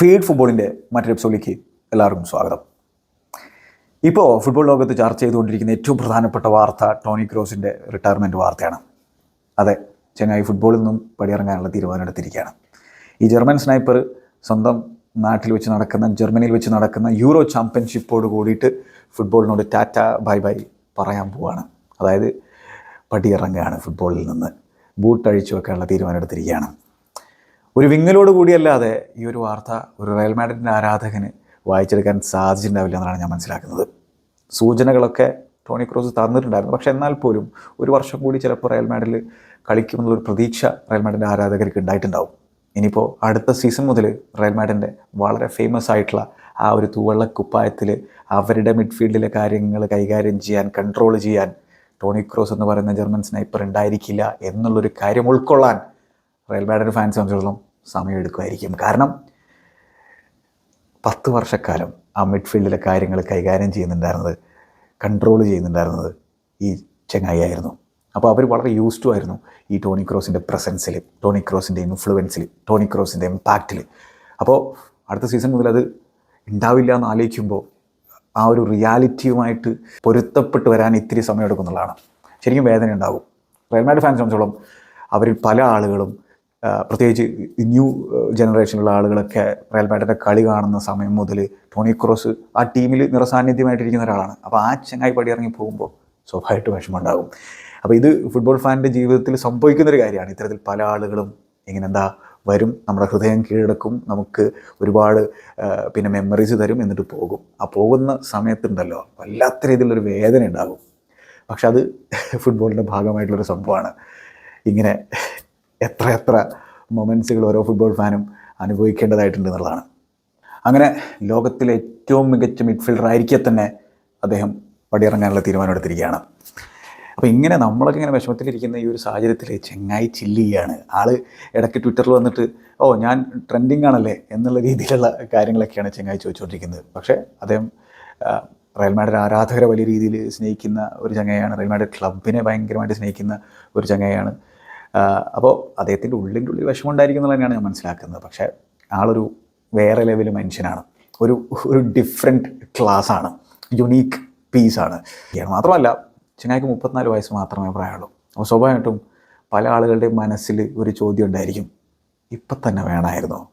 Feed ഫുട്ബോളിന്റെ മറ്റൊരു എപ്പിസോഡിലേക്ക് എല്ലാവർക്കും സ്വാഗതം. ഇപ്പോൾ ഫുട്ബോൾ ലോകത്ത് ചർച്ച ചെയ്തുകൊണ്ടിരിക്കുന്ന ഏറ്റവും പ്രധാനപ്പെട്ട വാർത്ത ടോണി ക്രോസിന്റെ റിട്ടയർമെന്റ് വാർത്തയാണ്. അതെ ചെങ്ങായി ഫുട്ബോളിൽ നിന്നും പടിയിറങ്ങാനുള്ള തീരുമാനം എടുത്തിരിക്കുകയാണ്. ഈ ജർമ്മൻ സ്നൈപ്പർ സ്വന്തം നാട്ടിൽ വെച്ച് നടക്കുന്ന ജർമ്മനിയിൽ വെച്ച് നടക്കുന്ന യൂറോ ചാമ്പ്യൻഷിപ്പോട് കൂടിയിട്ട് ഫുട്ബോളിനോട് ടാറ്റ ബൈ ബൈ പറയാൻ പോവുകയാണ് അതായത് പടിയിറങ്ങുകയാണ് ഫുട്ബോളിൽ നിന്ന്. ബൂട്ട് അഴിച്ചു വെക്കാനുള്ള തീരുമാനം എടുത്തിരിക്കുകയാണ്. ഒരു വിങ്ങലോട് കൂടിയല്ലാതെ ഈ ഒരു വാർത്ത ഒരു റയൽ മാഡ്രിഡിന്റെ ആരാധകന് വായിച്ചെടുക്കാൻ സാധിച്ചിട്ടുണ്ടാവില്ല എന്നാണ് ഞാൻ മനസ്സിലാക്കുന്നത്. സൂചനകളൊക്കെ ടോണി ക്രോസ് തന്നിട്ടുണ്ടായിരുന്നു. പക്ഷേ എന്നാൽ പോലും ഒരു വർഷം കൂടി ചിലപ്പോൾ റയൽ മാഡ്രിഡിൽ കളിക്കുമെന്നുള്ളൊരു പ്രതീക്ഷ റയൽ മാഡിന്റെ ആരാധകർക്ക് ഉണ്ടായിട്ടുണ്ടാവും. ഇനിയിപ്പോൾ അടുത്ത സീസൺ മുതൽ റയൽ മാഡിന്റെ വളരെ ഫേമസ് ആയിട്ടുള്ള ആ ഒരു തൂവള്ള കുപ്പായത്തിൽ അവരുടെ മിഡ്ഫീൽഡിലെ കാര്യങ്ങൾ കൈകാര്യം ചെയ്യാൻ കൺട്രോൾ ചെയ്യാൻ ടോണി ക്രോസ് എന്ന് പറയുന്ന ജർമ്മൻ സ്നൈപ്പർ ഉണ്ടായിരിക്കില്ല എന്നുള്ളൊരു കാര്യം ഉൾക്കൊള്ളാൻ റയൽ മാഡ്രിഡ് ഫാൻസ് സംബന്ധിച്ചിടത്തോളം സമയമെടുക്കുമായിരിക്കും കാരണം പത്ത് വർഷക്കാലം ആ മിഡ്ഫീൽഡിലെ കാര്യങ്ങൾ കൈകാര്യം ചെയ്യുന്നുണ്ടായിരുന്നത് കൺട്രോൾ ചെയ്യുന്നുണ്ടായിരുന്നത് ഈ ചെങ്ങായി ആയിരുന്നു. അപ്പോൾ അവർ വളരെ യൂസ്ഡ് ആയിരുന്നു ഈ ടോണി ക്രോസിന്റെ പ്രസൻസിൽ ടോണി ക്രോസിന്റെ ഇൻഫ്ലുവൻസിൽ ടോണി ക്രോസിന്റെ ഇമ്പാക്റ്റിൽ അപ്പോൾ അടുത്ത സീസൺ മുതൽ അത് ഉണ്ടാവില്ല എന്ന് ആലോചിക്കുമ്പോൾ ആ ഒരു റിയാലിറ്റിയുമായിട്ട് പൊരുത്തപ്പെട്ട് വരാൻ ഇത്തിരി എടുക്കുന്നതാണ് ശരിക്കും വേദന ഉണ്ടാകും റയൽ മാഡ്രിഡ് ഫാൻസ് സംബന്ധിച്ചോളം അവരിൽ പല ആളുകളും പ്രത്യേകിച്ച് ന്യൂ ജനറേഷനിലുള്ള ആളുകളൊക്കെ റയൽ മാഡ്രിഡിന്റെ കളി കാണുന്ന സമയം മുതൽ ടോണി ക്രോസ് ആ ടീമിൽ നിറസാന്നിധ്യമായിട്ടിരിക്കുന്ന ഒരാളാണ്. അപ്പോൾ ആ ചങ്ങായി പടി ഇറങ്ങി പോകുമ്പോൾ സ്വാഭാവികമായിട്ട് വിഷമമുണ്ടാകും. അപ്പോൾ ഇത് ഫുട്ബോൾ ഫാനിന്റെ ജീവിതത്തിൽ സംഭവിക്കുന്നൊരു കാര്യമാണ്. ഇത്തരത്തിൽ പല ആളുകളും ഇങ്ങനെ എന്താ വരും നമ്മുടെ ഹൃദയം കീഴടക്കും നമുക്ക് ഒരുപാട് പിന്നെ മെമ്മറീസ് തരും എന്നിട്ട് പോകും. ആ പോകുന്ന സമയത്തുണ്ടല്ലോ വല്ലാത്ത രീതിയിലുള്ളൊരു വേദന ഉണ്ടാകും. പക്ഷെ അത് ഫുട്ബോളിന്റെ ഭാഗമായിട്ടുള്ളൊരു സംഭവമാണ്. ഇങ്ങനെ എത്ര എത്ര മൊമെൻസുകൾ ഓരോ ഫുട്ബോൾ ഫാനും അനുഭവിക്കേണ്ടതായിട്ടുണ്ട് എന്നുള്ളതാണ്. അങ്ങനെ ലോകത്തിലെ ഏറ്റവും മികച്ച മിഡ്ഫീൽഡർ ആയിരിക്കെ തന്നെ അദ്ദേഹം പടിയിറങ്ങാനുള്ള തീരുമാനമെടുത്തിരിക്കുകയാണ് അപ്പോൾ ഇങ്ങനെ നമ്മളൊക്കെ ഇങ്ങനെ വിഷമത്തിലിരിക്കുന്ന ഈ ഒരു സാഹചര്യത്തിൽ ചെങ്ങായി ചില്ലിയാണ് ആൾ ഇടയ്ക്ക് ട്വിറ്ററിൽ വന്നിട്ട് ഓ ഞാൻ ട്രെൻഡിങ് ആണല്ലേ? എന്നുള്ള രീതിയിലുള്ള കാര്യങ്ങളൊക്കെയാണ് ചെങ്ങായി ചോദിച്ചുകൊണ്ടിരിക്കുന്നത് പക്ഷേ അദ്ദേഹം റയൽമാഡ് ആരാധകരെ വലിയ രീതിയിൽ സ്നേഹിക്കുന്ന ഒരു ചങ്ങയാണ് റയൽ മാഡ്രിഡ് ക്ലബിനെ ഭയങ്കരമായിട്ട് സ്നേഹിക്കുന്ന ഒരു ചങ്ങയാണ് അപ്പോൾ അദ്ദേഹത്തിന്റെ ഉള്ളിന്റെ ഉള്ളിൽ വിഷമമുണ്ടായിരിക്കും എന്നുള്ളത് തന്നെയാണ് ഞാൻ മനസ്സിലാക്കുന്നത്. പക്ഷേ ആളൊരു വേറെ ലെവൽ മനുഷ്യനാണ്. ഒരു ഒരു ഡിഫറെന്റ് ക്ലാസ്സാണ് യുണീക്ക് പീസാണ് മാത്രമല്ല ചങ്ങായിക്ക് മുപ്പത്തിനാല് വയസ്സ് മാത്രമേ പ്രായമുള്ളൂ. അപ്പോൾ സ്വാഭാവികമായിട്ടും പല ആളുകളുടെയും മനസ്സിൽ ഒരു ചോദ്യം ഉണ്ടായിരിക്കും. ഇപ്പം തന്നെ വേണമായിരുന്നോ?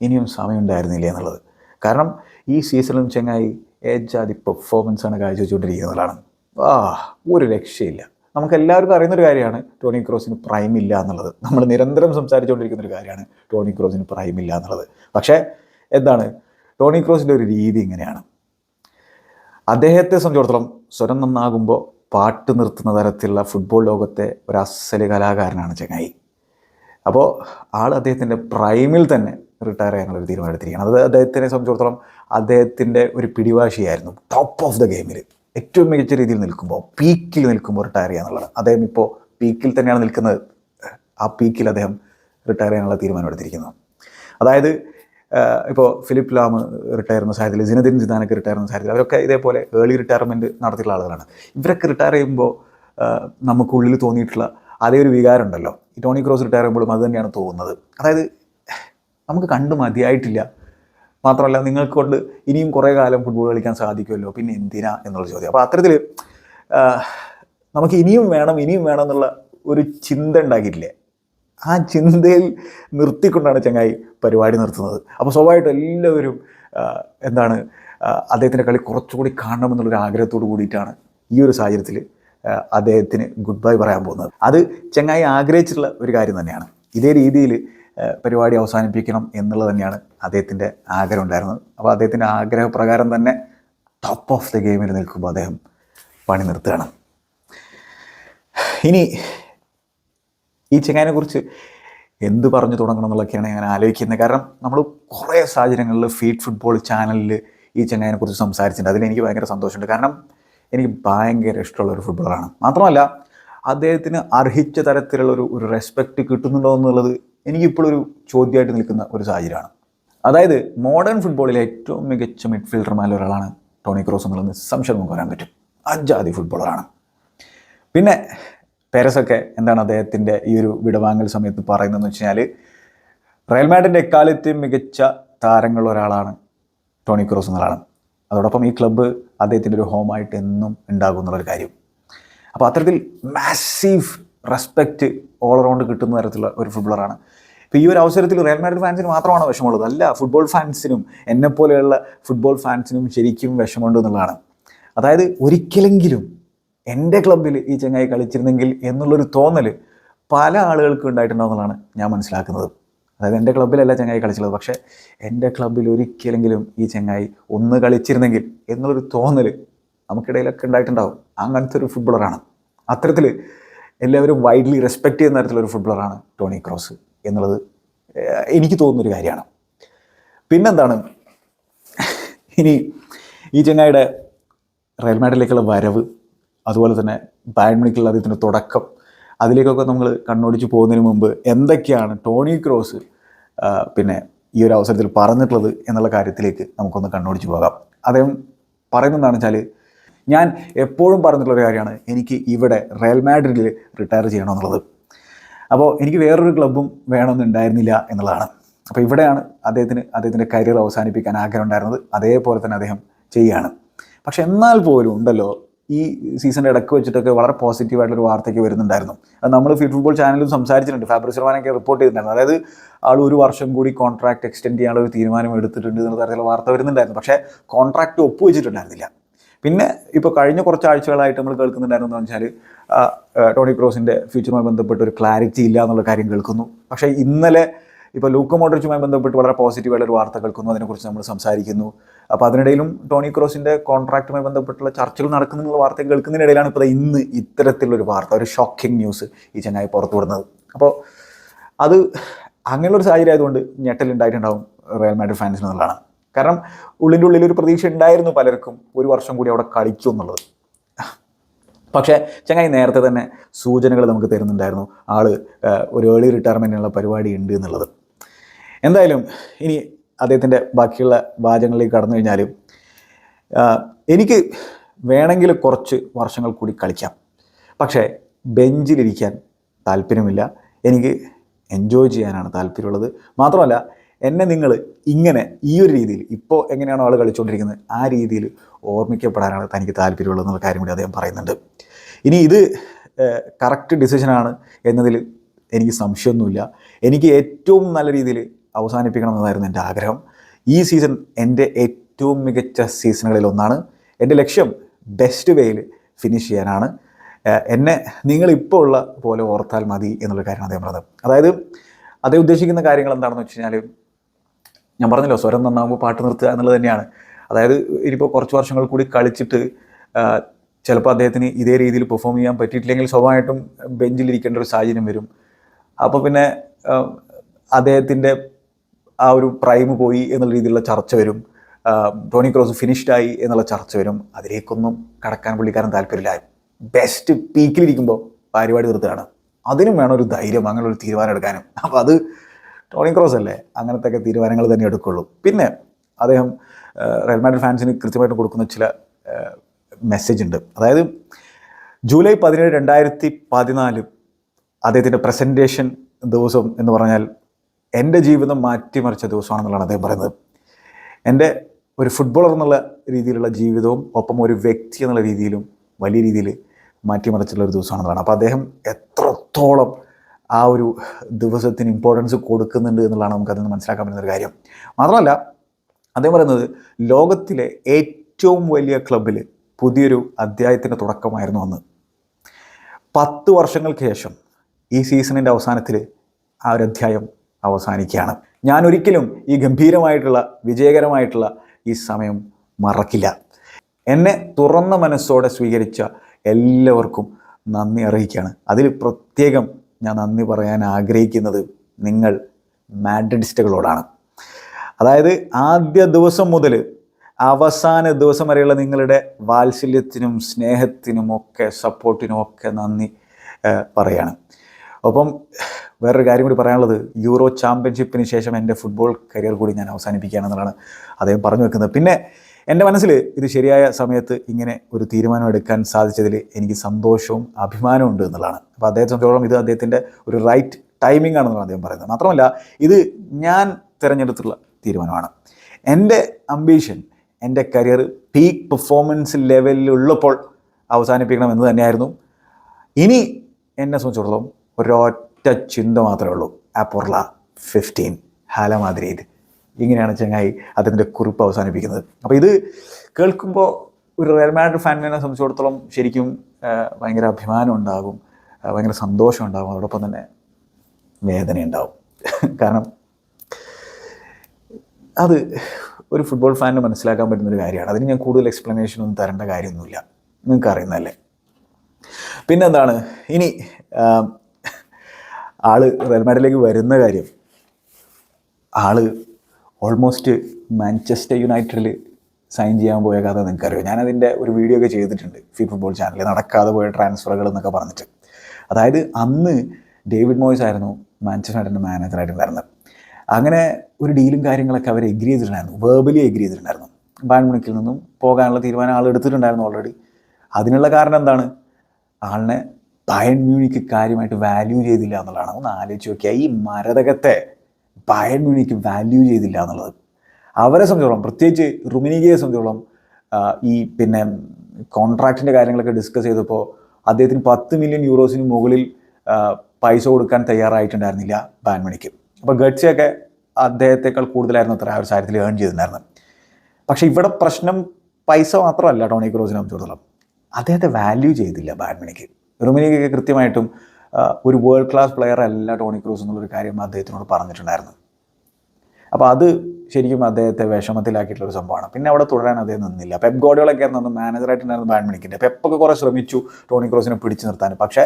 ഇനിയും സമയം ഉണ്ടായിരുന്നില്ലേ എന്നുള്ളത്. കാരണം ഈ സീസണിലും ചെങ്ങായി ഏജാതി പെർഫോമൻസാണ് കാഴ്ചവെച്ചുകൊണ്ടിരിക്കുന്നതാണ്. ആ ഒരു രക്ഷയില്ല. നമുക്ക് എല്ലാവർക്കും അറിയുന്നൊരു കാര്യമാണ് ടോണി ക്രോസിന് പ്രൈം ഇല്ല എന്നുള്ളത്. നമ്മൾ നിരന്തരം സംസാരിച്ചുകൊണ്ടിരിക്കുന്ന ഒരു കാര്യമാണ് ടോണി ക്രോസിന് പ്രൈം ഇല്ല എന്നുള്ളത്. പക്ഷേ എന്താണ്? ടോണി ക്രോസിന്റെ ഒരു രീതി ഇങ്ങനെയാണ്. അദ്ദേഹത്തെ സംബന്ധിച്ചിടത്തോളം സ്വരം നന്നാകുമ്പോൾ പാട്ട് നിർത്തുന്ന തരത്തിലുള്ള ഫുട്ബോൾ ലോകത്തെ ഒരു അസൽ കലാകാരനാണ് ചങ്ങായി. അപ്പോൾ ആൾ അദ്ദേഹത്തിന്റെ പ്രൈമിൽ തന്നെ റിട്ടയർ ചെയ്യാനുള്ള ഒരു തീരുമാനം എടുത്തിരിക്കുകയാണ്. അത് അദ്ദേഹത്തിനെ സംബന്ധിച്ചിടത്തോളം അദ്ദേഹത്തിന്റെ ഒരു പിടിവാശിയായിരുന്നു. ടോപ്പ് ഓഫ് ദ ഗെയിമിൽ ഏറ്റവും മികച്ച രീതിയിൽ നിൽക്കുമ്പോൾ പീക്കിൽ നിൽക്കുമ്പോൾ റിട്ടയർ ചെയ്യുക അദ്ദേഹം ഇപ്പോൾ പീക്കിൽ തന്നെയാണ് നിൽക്കുന്നത്. ആ പീക്കിൽ അദ്ദേഹം റിട്ടയർ ചെയ്യാനുള്ള തീരുമാനം എടുത്തിരിക്കുന്നത് അതായത് ഇപ്പോൾ ഫിലിപ്പ് ലാം റിട്ടയർ ചെയ്യുന്ന സാഹചര്യത്തിൽ ജിനദിൻ ജിദാനൊക്കെ റിട്ടയർ ചെയ്യുന്ന സാഹചര്യത്തിൽ അവരൊക്കെ ഇതേപോലെ ഏർലി റിട്ടയർമെന്റ് നടത്തിയിട്ടുള്ള ആളുകളാണ്. ഇവരൊക്കെ റിട്ടയർ ചെയ്യുമ്പോൾ നമുക്കുള്ളിൽ തോന്നിയിട്ടുള്ള അതേ ഒരു വികാരം ഉണ്ടല്ലോ ടോണി ക്രോസ് റിട്ടയർ ചെയ്യുമ്പോഴും അത് തന്നെയാണ് തോന്നുന്നത്. അതായത് നമുക്ക് കണ്ടു മതിയായിട്ടില്ല. മാത്രമല്ല നിങ്ങൾക്ക് കൊണ്ട് ഇനിയും കുറേ കാലം ഫുട്ബോൾ കളിക്കാൻ സാധിക്കുമല്ലോ. പിന്നെ എന്തിനാ എന്നുള്ള ചോദ്യം. അപ്പോൾ അത്തരത്തിൽ നമുക്ക് ഇനിയും വേണം ഇനിയും വേണം എന്നുള്ള ഒരു ചിന്ത ഉണ്ടാക്കിയിട്ടില്ലേ? ആ ചിന്തയിൽ നിർത്തിക്കൊണ്ടാണ് ചങ്ങായി പരിപാടി നിർത്തുന്നത്. അപ്പോൾ സ്വാഭാവികമായിട്ടും എല്ലാവരും എന്താണ് അദ്ദേഹത്തിന്റെ കളി കുറച്ചുകൂടി കാണണമെന്നുള്ളൊരു ആഗ്രഹത്തോട് കൂടിയിട്ടാണ് ഈ ഒരു സാഹചര്യത്തിൽ അദ്ദേഹത്തിന് ഗുഡ് ബൈ പറയാൻ പോകുന്നത്. അത് ചങ്ങായി ആഗ്രഹിച്ചിട്ടുള്ള ഒരു കാര്യം തന്നെയാണ്. ഇതേ രീതിയിൽ പരിപാടി അവസാനിപ്പിക്കണം എന്നുള്ളത് തന്നെയാണ് അദ്ദേഹത്തിന്റെ ആഗ്രഹം ഉണ്ടായിരുന്നത്. അപ്പോൾ അദ്ദേഹത്തിന്റെ ആഗ്രഹപ്രകാരം തന്നെ ടോപ്പ് ഓഫ് ദി ഗെയിമിൽ നിൽക്കുമ്പോൾ അദ്ദേഹം പണി നിർത്തുകയാണ്. ഇനി ഈ ചെങ്ങാനെ കുറിച്ച് എന്ത് പറഞ്ഞു തുടങ്ങണം എന്നുള്ളതൊക്കെയാണ് ഞാൻ ആലോചിക്കുന്നത്. കാരണം നമ്മൾ കുറേ സാഹചര്യങ്ങളിൽ ഫീറ്റ് ഫുട്ബോൾ ചാനലിൽ ഈ ചെങ്ങാനെ കുറിച്ച് സംസാരിച്ചിട്ടുണ്ട്. അതിൽ എനിക്ക് ഭയങ്കര സന്തോഷമുണ്ട്. കാരണം എനിക്ക് ഭയങ്കര ഇഷ്ടമുള്ള ഒരു ഫുട്ബോളറാണ് മാത്രമല്ല അദ്ദേഹത്തിന് അർഹിച്ച തരത്തിലുള്ള ഒരു ഒരു റെസ്പെക്റ്റ് കിട്ടുന്നുണ്ടോ എന്നുള്ളത് എനിക്കിപ്പോഴൊരു ചോദ്യമായിട്ട് നിൽക്കുന്ന ഒരു സാഹചര്യമാണ്. അതായത് മോഡേൺ ഫുട്ബോളിലെ ഏറ്റവും മികച്ച മിഡ്ഫീൽഡർമാരിൽ ഒരാളാണ് ടോണി ക്രോസ് എന്നുള്ളത് നിസ്സംശയം നമുക്ക് വരാൻ പറ്റും അജാതി ഫുട്ബോളറാണ് പിന്നെ പെരസൊക്കെ എന്താണ് അദ്ദേഹത്തിന്റെ ഈ ഒരു വിടവാങ്ങൽ സമയത്ത് പറയുന്നതെന്ന് വെച്ച് കഴിഞ്ഞാൽ റയൽ എക്കാലത്തെ മികച്ച താരങ്ങളിൽ ഒരാളാണ് ടോണി ക്രോസ് എന്നുള്ളതാണ്. അതോടൊപ്പം ഈ ക്ലബ്ബ് അദ്ദേഹത്തിന്റെ ഒരു ഹോമായിട്ട് എന്നും ഉണ്ടാകും എന്നുള്ളൊരു കാര്യം. അപ്പോൾ അത്തരത്തിൽ മാസീവ് റെസ്പെക്റ്റ് ഓൾ അറൗണ്ട് കിട്ടുന്ന തരത്തിലുള്ള ഒരു ഫുട്ബോളറാണ് ഇപ്പോൾ ഈ ഒരു അവസരത്തിൽ റയൽ മാഡ്രിഡ് ഫാൻസിന് മാത്രമാണ് വിഷമമുള്ളത്. അല്ല ഫുട്ബോൾ ഫാൻസിനും എന്നെപ്പോലെയുള്ള ഫുട്ബോൾ ഫാൻസിനും ശരിക്കും വിഷമമുണ്ട് എന്നുള്ളതാണ്. അതായത് ഒരിക്കലെങ്കിലും എന്റെ ക്ലബിൽ ഈ ചങ്ങായി കളിച്ചിരുന്നെങ്കിൽ എന്നുള്ളൊരു തോന്നൽ പല ആളുകൾക്കും ഉണ്ടായിട്ടുണ്ടാവുന്നതാണ് ഞാൻ മനസ്സിലാക്കുന്നത്. അതായത് എന്റെ ക്ലബ്ബിലല്ല ചങ്ങായി കളിച്ചുള്ളത് പക്ഷേ എന്റെ ക്ലബ്ബിൽ ഒരിക്കലെങ്കിലും ഈ ചങ്ങായി ഒന്ന് കളിച്ചിരുന്നെങ്കിൽ എന്നുള്ളൊരു തോന്നൽ നമുക്കിടയിലൊക്കെ ഉണ്ടായിട്ടുണ്ടാവും. അങ്ങനത്തെ ഒരു ഫുട്ബോളറാണ് അത്തരത്തിൽ എല്ലാവരും വൈഡ്ലി റെസ്പെക്റ്റ് ചെയ്യുന്ന തരത്തിലൊരു ഫുട്ബോളറാണ് ടോണി ക്രോസ് എന്നുള്ളത് എനിക്ക് തോന്നുന്നൊരു കാര്യമാണ്. പിന്നെന്താണ്? ഇനി ഈ ചങ്ങായിയുടെ റയൽ വരവ് അതുപോലെ തന്നെ ബാഡ്മിനിക്കുള്ള അദ്ദേഹത്തിന്റെ തുടക്കം അതിലേക്കൊക്കെ നമ്മൾ കണ്ണോടിച്ച് പോകുന്നതിന് മുമ്പ് എന്തൊക്കെയാണ് ടോണി ക്രോസ് പിന്നെ ഈ ഒരു അവസരത്തിൽ പറഞ്ഞിട്ടുള്ളത് എന്നുള്ള കാര്യത്തിലേക്ക് നമുക്കൊന്ന് കണ്ണോടിച്ച് പോകാം. അദ്ദേഹം പറയുന്നതെന്താണെന്ന് വെച്ചാൽ ഞാൻ എപ്പോഴും പറഞ്ഞിട്ടുള്ള ഒരു കാര്യമാണ് എനിക്ക് ഇവിടെ റയൽ മാഡ്രിഡിൽ റിട്ടയർ ചെയ്യണമെന്നുള്ളത്. അപ്പോൾ എനിക്ക് വേറൊരു ക്ലബ്ബും വേണമെന്നുണ്ടായിരുന്നില്ല എന്നുള്ളതാണ്. അപ്പോൾ ഇവിടെയാണ് അദ്ദേഹത്തിന് അദ്ദേഹത്തിന്റെ കരിയർ അവസാനിപ്പിക്കാൻ ആഗ്രഹം ഉണ്ടായിരുന്നത് അതേപോലെ തന്നെ അദ്ദേഹം ചെയ്യുകയാണ്. പക്ഷെ എന്നാൽ പോലും ഉണ്ടല്ലോ ഈ സീസണിന്റെ ഇടയ്ക്ക് വെച്ചിട്ടൊക്കെ വളരെ പോസിറ്റീവായിട്ടുള്ളൊരു വാർത്തയ്ക്ക് വരുന്നുണ്ടായിരുന്നു. അത് നമ്മൾ ഫുട്ബോൾ ചാനലും സംസാരിച്ചിട്ടുണ്ട്. ഫാബ്രിസ് റഹ്മാനൊക്കെ റിപ്പോർട്ട് ചെയ്തിട്ടുണ്ടായിരുന്നു. അതായത് ആൾ ഒരു വർഷം കൂടി കോൺട്രാക്ട് എക്സ്റ്റെൻഡ് ചെയ്യാനുള്ള ഒരു തീരുമാനം എടുത്തിട്ടുണ്ട് എന്നുള്ള തരത്തിലുള്ള വാർത്ത വരുന്നുണ്ടായിരുന്നു. പക്ഷേ കോൺട്രാക്ട് ഒപ്പുവെച്ചിട്ടുണ്ടായിരുന്നില്ല. പിന്നെ ഇപ്പോൾ കഴിഞ്ഞ കുറച്ച് ആഴ്ചകളായിട്ട് നമ്മൾ കേൾക്കുന്നുണ്ടായിരുന്നു എന്ന് വെച്ചാൽ ടോണി ക്രോസിന്റെ ഫ്യൂച്ചറുമായി ബന്ധപ്പെട്ട് ഒരു ക്ലാരിറ്റി ഇല്ല എന്നുള്ള കാര്യം കേൾക്കുന്നു. പക്ഷേ ഇന്നലെ ഇപ്പോൾ ലൂക്ക് മോഡ്രിച്ചുമായി ബന്ധപ്പെട്ട് വളരെ പോസിറ്റീവായിട്ടുള്ള ഒരു വാർത്ത കേൾക്കുന്നു അതിനെക്കുറിച്ച് നമ്മൾ സംസാരിക്കുന്നു. അപ്പോൾ അതിനിടയിലും ടോണി ക്രോസിന്റെ കോൺട്രാക്റ്റുമായി ബന്ധപ്പെട്ടുള്ള ചർച്ചകൾ നടക്കുന്നുള്ള വാർത്ത കേൾക്കുന്നതിനിടയിലാണ് ഇപ്പോൾ ഇന്ന് ഇത്തരത്തിലുള്ളൊരു വാർത്ത ഒരു ഷോക്കിംഗ് ന്യൂസ് ഈ ചങ്ങായി പുറത്തു വിടുന്നത്. അപ്പോൾ അത് അങ്ങനെയുള്ളൊരു സാഹചര്യം ആയതുകൊണ്ട് ഞെട്ടലുണ്ടായിട്ടുണ്ടാവും റയൽ മാഡ്രിഡ് ഫാൻസിനുള്ളതാണ് കാരണം ഉള്ളിന്റെ ഉള്ളിൽ ഒരു പ്രതീക്ഷ ഉണ്ടായിരുന്നു പലർക്കും ഒരു വർഷം കൂടി അവിടെ കളിക്കും എന്നുള്ളത്. പക്ഷേ ചങ്ങായി നേരത്തെ തന്നെ സൂചനകൾ നമുക്ക് തരുന്നുണ്ടായിരുന്നു. ആൾ ഒരു ഏർലി റിട്ടയർമെന്റിനുള്ള പരിപാടി ഉണ്ട് എന്നുള്ളത്. എന്തായാലും ഇനി അദ്ദേഹത്തിന്റെ ബാക്കിയുള്ള വാചകങ്ങളിലേക്ക് കടന്നു കഴിഞ്ഞാൽ എനിക്ക് വേണമെങ്കിൽ കുറച്ച് വർഷങ്ങൾ കൂടി കളിക്കാം. പക്ഷേ ബെഞ്ചിലിരിക്കാൻ താല്പര്യമില്ല. എനിക്ക് എൻജോയ് ചെയ്യാനാണ് താല്പര്യമുള്ളത്. മാത്രമല്ല എന്നെ നിങ്ങൾ ഇങ്ങനെ ഈ ഒരു രീതിയിൽ ഇപ്പോൾ എങ്ങനെയാണോ ആൾ കളിച്ചുകൊണ്ടിരിക്കുന്നത് ആ രീതിയിൽ ഓർമ്മിക്കപ്പെടാനാണ് തനിക്ക് താല്പര്യമുള്ളത് എന്നുള്ള കാര്യം കൂടി അദ്ദേഹം പറയുന്നുണ്ട്. ഇനി ഇത് കറക്റ്റ് ഡിസിഷനാണ് എന്നതിൽ എനിക്ക് സംശയമൊന്നുമില്ല. എനിക്ക് ഏറ്റവും നല്ല രീതിയിൽ അവസാനിപ്പിക്കണം എന്നതായിരുന്നു എന്റെ ആഗ്രഹം. ഈ സീസൺ എന്റെ ഏറ്റവും മികച്ച സീസണുകളിൽ ഒന്നാണ്. എന്റെ ലക്ഷ്യം ബെസ്റ്റ് വേയിൽ ഫിനിഷ് ചെയ്യാനാണ്. എന്നെ നിങ്ങളിപ്പോൾ ഉള്ള പോലെ ഓർത്താൽ മതി എന്നുള്ള കാര്യമാണ് അദ്ദേഹം പറഞ്ഞത്. അതായത് അദ്ദേഹം ഉദ്ദേശിക്കുന്ന കാര്യങ്ങൾ എന്താണെന്ന് വെച്ച് കഴിഞ്ഞാൽ ഞാൻ പറഞ്ഞല്ലോ സ്വരം നന്നാകുമ്പോൾ പാട്ട് നിർത്തുക എന്നുള്ളത് തന്നെയാണ്. അതായത് ഇനിയിപ്പോൾ കുറച്ച് വർഷങ്ങൾ കൂടി കളിച്ചിട്ട് ചിലപ്പോൾ അദ്ദേഹത്തിന് ഇതേ രീതിയിൽ പെർഫോം ചെയ്യാൻ പറ്റിയിട്ടില്ലെങ്കിൽ സ്വാഭാവികമായിട്ടും ബെഞ്ചിലിരിക്കേണ്ട ഒരു സാഹചര്യം വരും. അപ്പോൾ പിന്നെ അദ്ദേഹത്തിന്റെ ആ ഒരു പ്രൈം പോയി എന്നുള്ള രീതിയിലുള്ള ചർച്ച വരും. ടോണി ക്രോസ് ഫിനിഷ്ഡ് ആയി എന്നുള്ള ചർച്ച വരും. അതിലേക്കൊന്നും കടക്കാൻ പുള്ളിക്കാരൻ താല്പര്യമില്ല. ബെസ്റ്റ് പീക്കിലിരിക്കുമ്പോൾ പരിപാടി നിർത്തുകയാണ് അതിനും വേണം ഒരു ധൈര്യം അങ്ങനെ ഒരു തീരുമാനം എടുക്കാനും. അപ്പോൾ അത് ടോണി ക്രോസ് അല്ലേ? അങ്ങനത്തെ ഒക്കെ തീരുമാനങ്ങൾ തന്നെ എടുക്കുള്ളൂ. പിന്നെ അദ്ദേഹം റയൽ മാഡ്രിഡ് ഫാൻസിന് കൃത്യമായിട്ട് കൊടുക്കുന്ന ചില മെസ്സേജ് ഉണ്ട്. അതായത് ജൂലൈ പതിനേഴ് രണ്ടായിരത്തി പതിനാല് അദ്ദേഹത്തിന്റെ പ്രസന്റേഷൻ ദിവസം എന്ന് പറഞ്ഞാൽ എന്റെ ജീവിതം മാറ്റിമറിച്ച ദിവസമാണെന്നുള്ളതാണ് അദ്ദേഹം പറയുന്നത്. എന്റെ ഒരു ഫുട്ബോളർ എന്നുള്ള രീതിയിലുള്ള ജീവിതവും ഒപ്പം ഒരു വ്യക്തി എന്നുള്ള രീതിയിലും വലിയ രീതിയിൽ മാറ്റിമറിച്ചുള്ള ഒരു ദിവസമാണെന്നുള്ളതാണ്. അപ്പോൾ അദ്ദേഹം എത്രത്തോളം ആ ഒരു ദിവസത്തിന് ഇമ്പോർട്ടൻസ് കൊടുക്കുന്നുണ്ട് എന്നുള്ളതാണ് നമുക്കതിൽ നിന്ന് മനസ്സിലാക്കാൻ പറ്റുന്ന ഒരു കാര്യം. മാത്രമല്ല അദ്ദേഹം പറയുന്നത് ലോകത്തിലെ ഏറ്റവും വലിയ ക്ലബിൽ പുതിയൊരു അധ്യായത്തിന്റെ തുടക്കമായിരുന്നു അന്ന്. പത്ത് വർഷങ്ങൾക്ക് ശേഷം ഈ സീസണിന്റെ അവസാനത്തിൽ ആ ഒരു അധ്യായം അവസാനിക്കുകയാണ്. ഞാൻ ഒരിക്കലും ഈ ഗംഭീരമായിട്ടുള്ള വിജയകരമായിട്ടുള്ള ഈ സമയം മറക്കില്ല. എന്നെ തുറന്ന മനസ്സോടെ സ്വീകരിച്ച എല്ലാവർക്കും നന്ദി അറിയിക്കുകയാണ്. അതിൽ പ്രത്യേകം ഞാൻ നന്ദി പറയാൻ ആഗ്രഹിക്കുന്നത് നിങ്ങൾ മാഡ്രിഡിസ്റ്റുകളോടാണ്. അതായത് ആദ്യ ദിവസം മുതൽ അവസാന ദിവസം വരെയുള്ള നിങ്ങളുടെ വാത്സല്യത്തിനും സ്നേഹത്തിനും ഒക്കെ സപ്പോർട്ടിനും ഒക്കെ നന്ദി പറയാണ്. ഒപ്പം വേറൊരു കാര്യം കൂടി പറയാനുള്ളത് യൂറോ ചാമ്പ്യൻഷിപ്പിന് ശേഷം എന്റെ ഫുട്ബോൾ കരിയർ കൂടി ഞാൻ അവസാനിപ്പിക്കുകയാണെന്നുള്ളതാണ് അദ്ദേഹം പറഞ്ഞു വെക്കുന്നത്. പിന്നെ എന്റെ മനസ്സിൽ ഇത് ശരിയായ സമയത്ത് ഇങ്ങനെ ഒരു തീരുമാനം എടുക്കാൻ സാധിച്ചതിൽ എനിക്ക് സന്തോഷവും അഭിമാനവും ഉണ്ട് എന്നുള്ളതാണ്. അപ്പോൾ അദ്ദേഹത്തെ സംബന്ധിച്ചോളം ഇത് അദ്ദേഹത്തിന്റെ ഒരു റൈറ്റ് ടൈമിംഗ് ആണെന്നാണ് അദ്ദേഹം പറയുന്നത്. മാത്രമല്ല ഇത് ഞാൻ തിരഞ്ഞെടുത്തുള്ള തീരുമാനമാണ്. എന്റെ അംബീഷൻ എന്റെ കരിയർ പീക്ക് പെർഫോമൻസ് ലെവലിലുള്ളപ്പോൾ അവസാനിപ്പിക്കണം എന്ന് തന്നെയായിരുന്നു. ഇനി എന്നെ സംബന്ധിച്ചിടത്തോളം ഒരൊറ്റ ചിന്ത മാത്രമേ ഉള്ളൂ. അപ്പോർല ഫിഫ്റ്റീൻ ഹാല മാദ്രീദ് ഇങ്ങനെയാണ് ചങ്ങായി അദ്ദേഹത്തിന്റെ കുറിപ്പ് അവസാനിപ്പിക്കുന്നത്. അപ്പോൾ ഇത് കേൾക്കുമ്പോൾ ഒരു റയൽ മാഡ്രിഡ് ഫാനിനെ സംബന്ധിച്ചിടത്തോളം ശരിക്കും ഭയങ്കര അഭിമാനം ഉണ്ടാകും ഭയങ്കര സന്തോഷം ഉണ്ടാകും അതോടൊപ്പം തന്നെ വേദന ഉണ്ടാവും. കാരണം അത് ഒരു ഫുട്ബോൾ ഫാനിന് മനസ്സിലാക്കാൻ പറ്റുന്നൊരു കാര്യമാണ്. അതിന് ഞാൻ കൂടുതൽ എക്സ്പ്ലനേഷൻ ഒന്നും തരേണ്ട കാര്യമൊന്നുമില്ല. നിങ്ങൾക്ക് അറിയുന്നതല്ലേ? പിന്നെന്താണ്? ഇനി ആൾ റയൽ മാഡ്രിഡിലേക്ക് വരുന്ന കാര്യം. ആൾ ഓൾമോസ്റ്റ് മാഞ്ചസ്റ്റർ യുണൈറ്റഡിൽ സൈൻ ചെയ്യാൻ പോയ കഥ നിങ്ങൾക്കറിയാം? ഞാനതിന്റെ ഒരു വീഡിയോ ഒക്കെ ചെയ്തിട്ടുണ്ട് ഫി ഫുട്ബോൾ ചാനലിൽ നടക്കാതെ പോയ ട്രാൻസ്ഫറുകൾ എന്നൊക്കെ പറഞ്ഞിട്ട്. അതായത് അന്ന് ഡേവിഡ് മോയ്സ് ആയിരുന്നു മാഞ്ചസ്റ്റർ യുണൈറ്റഡിന്റെ മാനേജറായിട്ടുണ്ടായിരുന്നത് അങ്ങനെ ഒരു ഡീലും കാര്യങ്ങളൊക്കെ അവർ എഗ്രി ചെയ്തിട്ടുണ്ടായിരുന്നു. വേർബലി എഗ്രി ചെയ്തിട്ടുണ്ടായിരുന്നു. ബാൻമുണിക്കിൽ നിന്നും പോകാനുള്ള തീരുമാനം ആൾ എടുത്തിട്ടുണ്ടായിരുന്നു ഓൾറെഡി അതിനുള്ള കാരണം എന്താണ്? ആളിനെ ബയൺ മ്യൂണിക്ക് കാര്യമായിട്ട് വാല്യൂ ചെയ്തില്ല എന്നുള്ളതാണ്. ഒന്ന് ആലോചിച്ച് നോക്കിയാൽ ഈ മരതകത്തെ ബയൺ മ്യൂണിക്ക് വാല്യൂ ചെയ്തില്ല എന്നുള്ളത്. അവരെ സംബന്ധിച്ചോളം പ്രത്യേകിച്ച് റുമിനികയെ സംബന്ധിച്ചോളം ഈ പിന്നെ കോൺട്രാക്റ്റിന്റെ കാര്യങ്ങളൊക്കെ ഡിസ്കസ് ചെയ്തപ്പോൾ അദ്ദേഹത്തിന് പത്ത് മില്യൺ യൂറോസിന് മുകളിൽ പൈസ കൊടുക്കാൻ തയ്യാറായിട്ടുണ്ടായിരുന്നില്ല ബാൻമണിക്ക്. അപ്പോൾ ഗഡ്സിയൊക്കെ അദ്ദേഹത്തെക്കാൾ കൂടുതലായിരുന്നു അത്ര ആ ഒരു സാഹചര്യത്തിൽ ഏൺ ചെയ്തിട്ടുണ്ടായിരുന്നത്. പക്ഷേ ഇവിടെ പ്രശ്നം പൈസ മാത്രമല്ല ടോണി ക്രോസിനെ സംബന്ധിച്ചിടത്തോളം. അദ്ദേഹത്തെ വാല്യൂ ചെയ്തില്ല ബാഡ്മിനിക്ക് റുമിനിക്കൊക്കെ കൃത്യമായിട്ടും ഒരു വേൾഡ് ക്ലാസ് പ്ലെയർ അല്ല ടോണി ക്രൂസ് എന്നുള്ളൊരു കാര്യം അദ്ദേഹത്തിനോട് പറഞ്ഞിട്ടുണ്ടായിരുന്നു. അപ്പോൾ അത് ശരിക്കും അദ്ദേഹത്തെ വിഷമത്തിലാക്കിയിട്ടുള്ള ഒരു സംഭവമാണ്. പിന്നെ അവിടെ തുടരാൻ അദ്ദേഹം നിന്നില്ല. പെപ്പ് ഗോഡികളൊക്കെ ആയിരുന്നു മാനേജറായിട്ടുണ്ടായിരുന്നു ബാഡ്മിനിക്കിന്റെ പെപ്പൊക്കെ കുറേ ശ്രമിച്ചു ടോണി ക്രോസിനെ പിടിച്ചു നിർത്താൻ. പക്ഷേ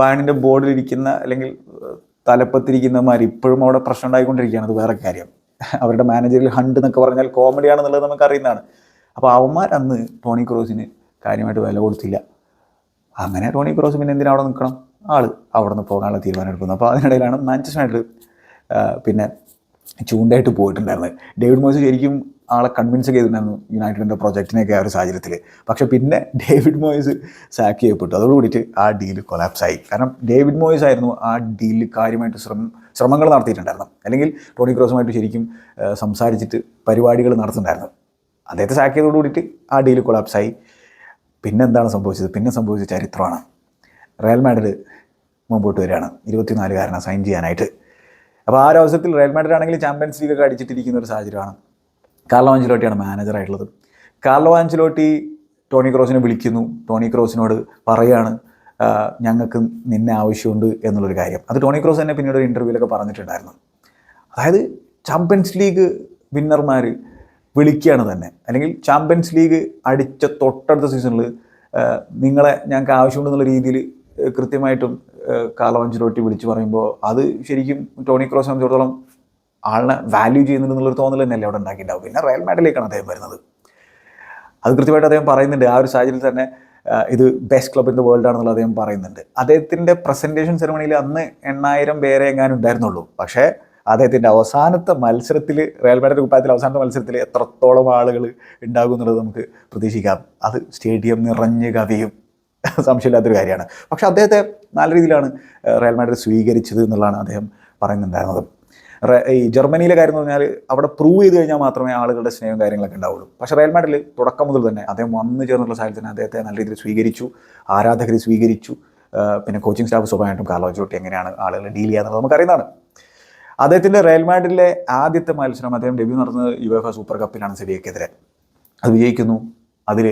ബാണിന്റെ ബോർഡിലിരിക്കുന്ന അല്ലെങ്കിൽ തലപ്പത്തിരിക്കുന്നമാർ ഇപ്പോഴും അവിടെ പ്രശ്നം ഉണ്ടായിക്കൊണ്ടിരിക്കുകയാണ്. അത് വേറെ കാര്യം. അവരുടെ മാനേജറിൽ ഹണ്ട് എന്നൊക്കെ പറഞ്ഞാൽ കോമഡിയാണെന്നുള്ളത് നമുക്ക് അറിയുന്നതാണ്. അപ്പോൾ അവന്മാർ അന്ന് ടോണി ക്രോസിന് കാര്യമായിട്ട് വില കൊടുത്തില്ല. അങ്ങനെ ടോണി ക്രോസ് പിന്നെ എന്തിനാ അവിടെ നിൽക്കണം? ആൾ അവിടെ നിന്ന് പോകാനുള്ള തീരുമാനം എടുക്കുന്നത് അപ്പോൾ അതിനിടയിലാണ് മാഞ്ചസ്റ്റർ യുണൈറ്റഡ് പിന്നെ ചൂണ്ടായിട്ട് പോയിട്ടുണ്ടായിരുന്നത്. ഡേവിഡ് മോയ്സ് ശരിക്കും ആളെ കൺവിൻസ് ചെയ്തിട്ടുണ്ടായിരുന്നു യുണൈറ്റഡിന്റെ പ്രൊജക്റ്റിനൊക്കെ ആ ഒരു സാഹചര്യത്തിൽ പക്ഷേ പിന്നെ ഡേവിഡ് മോയ്സ് സാക്ക് ചെയ്യപ്പെട്ടു. അതോടുകൂടിയിട്ട് ആ ഡീൽ കൊലാപ്സായി കാരണം ഡേവിഡ് മോയ്സ് ആയിരുന്നു ആ ഡീലിൽ കാര്യമായിട്ട് ശ്രമം ശ്രമങ്ങൾ നടത്തിയിട്ടുണ്ടായിരുന്നു അല്ലെങ്കിൽ ടോണി ക്രോസുമായിട്ട് ശരിക്കും സംസാരിച്ചിട്ട് പരിപാടികൾ നടത്തുന്നുണ്ടായിരുന്നു. അദ്ദേഹത്തെ സാക്ക് ചെയ്തോടുകൂടിയിട്ട് ആ ഡീൽ കൊളാപ്സ് ആയി പിന്നെ എന്താണ് സംഭവിച്ചത്? പിന്നെ സംഭവിച്ച ചരിത്രമാണ്. റയൽ മാഡ്രിഡ് മുമ്പോട്ട് വരികയാണ്. ഇരുപത്തിനാലുകാരനെ സൈൻ ചെയ്യാനായിട്ട്. അപ്പോൾ ആ ഒരു അവസരത്തിൽ റയൽ മാഡ്രിഡ് ആണെങ്കിൽ ചാമ്പ്യൻസ് ലീഗ് ഒക്കെ അടിച്ചിട്ടിരിക്കുന്ന ഒരു സാഹചര്യമാണ്. കാർലോ ആഞ്ചലോട്ടിയാണ് മാനേജറായിട്ടുള്ളത് കാർലോ ആഞ്ചിലോട്ടി ടോണി ക്രോസിനെ വിളിക്കുന്നു. ടോണി ക്രോസിനോട് പറയാണ് ഞങ്ങൾക്ക് നിന്നെ ആവശ്യമുണ്ട് എന്നുള്ളൊരു കാര്യം. അത് ടോണി ക്രോസ് തന്നെ പിന്നീട് ഒരു ഇന്റർവ്യൂവിലൊക്കെ പറഞ്ഞിട്ടുണ്ടായിരുന്നു. അതായത് ചാമ്പ്യൻസ് ലീഗ് വിന്നർമാർ വിളിക്കുകയാണ് തന്നെ. അല്ലെങ്കിൽ ചാമ്പ്യൻസ് ലീഗ് അടിച്ച തൊട്ടടുത്ത സീസണിൽ നിങ്ങളെ ഞങ്ങൾക്ക് ആവശ്യമുണ്ടെന്നുള്ള രീതിയിൽ കൃത്യമായിട്ടും കാലോഞ്ചി റോട്ടി വിളിച്ച് പറയുമ്പോൾ അത് ശരിക്കും ടോണി ക്രോസ് സംബന്ധിച്ചിടത്തോളം ആളിനെ വാല്യൂ ചെയ്യുന്നുണ്ടെന്നുള്ളൊരു തോന്നൽ തന്നെയല്ലേ അവിടെ ഉണ്ടാക്കിയിട്ടുണ്ടാവും പിന്നെ റയൽ മാഡിലേക്കാണ് അദ്ദേഹം വരുന്നത്. അത് കൃത്യമായിട്ട് അദ്ദേഹം പറയുന്നുണ്ട്. ആ ഒരു സാഹചര്യത്തിൽ തന്നെ ഇത് best club in the world ആണെന്നുള്ളത് അദ്ദേഹം പറയുന്നുണ്ട്. അദ്ദേഹത്തിന്റെ പ്രസന്റേഷൻ സെറമണിയിൽ അന്ന് എണ്ണായിരം പേരെ എങ്ങാനും ഉണ്ടായിരുന്നുള്ളൂ. പക്ഷേ അദ്ദേഹത്തിന്റെ അവസാനത്തെ മത്സരത്തിൽ റയൽ മാഡ്രിഡ് കുപ്പായത്തിൽ അവസാനത്തെ മത്സരത്തിൽ എത്രത്തോളം ആളുകൾ ഉണ്ടാകും എന്നുള്ളത് നമുക്ക് പ്രതീക്ഷിക്കാം. അത് സ്റ്റേഡിയം നിറഞ്ഞ് കവിയും. സംശയമില്ലാത്തൊരു കാര്യമാണ്. പക്ഷേ അദ്ദേഹത്തെ നല്ല രീതിയിലാണ് റയൽ മാഡ്രിഡ് സ്വീകരിച്ചത് എന്നുള്ളതാണ് അദ്ദേഹം പറയുന്നുണ്ടായിരുന്നത്. ഈ ജർമ്മനിയിലെ കാര്യം എന്ന് പറഞ്ഞാൽ അവിടെ പ്രൂവ് ചെയ്ത് കഴിഞ്ഞാൽ മാത്രമേ ആളുകളുടെ സ്നേഹം കാര്യങ്ങളൊക്കെ ഉണ്ടാവുള്ളൂ. പക്ഷേ റയൽ മാഡ്രിഡിൽ തുടക്കം മുതൽ തന്നെ അദ്ദേഹം വന്നു ചേർന്നുള്ള സാഹചര്യത്തിന് അദ്ദേഹത്തെ നല്ല രീതിയിൽ സ്വീകരിച്ചു ആരാധകർ സ്വീകരിച്ചു പിന്നെ കോച്ചിങ് സ്റ്റാഫ് സ്വാഭാവികമായിട്ടും കാലോചോട്ടി എങ്ങനെയാണ് ആളുകൾ ഡീൽ ചെയ്യാന്നുള്ളത് നമുക്കറിയുന്നതാണ്. അദ്ദേഹത്തിന്റെ റയൽ മാഡ്രിഡിലെ ആദ്യത്തെ മത്സരം അദ്ദേഹം ഡെബ്യൂ നടന്നത് യുഎഫ സൂപ്പർ കപ്പിലാണ് സെവിയക്കെതിരെ. അത് വിജയിക്കുന്നു. അതിൽ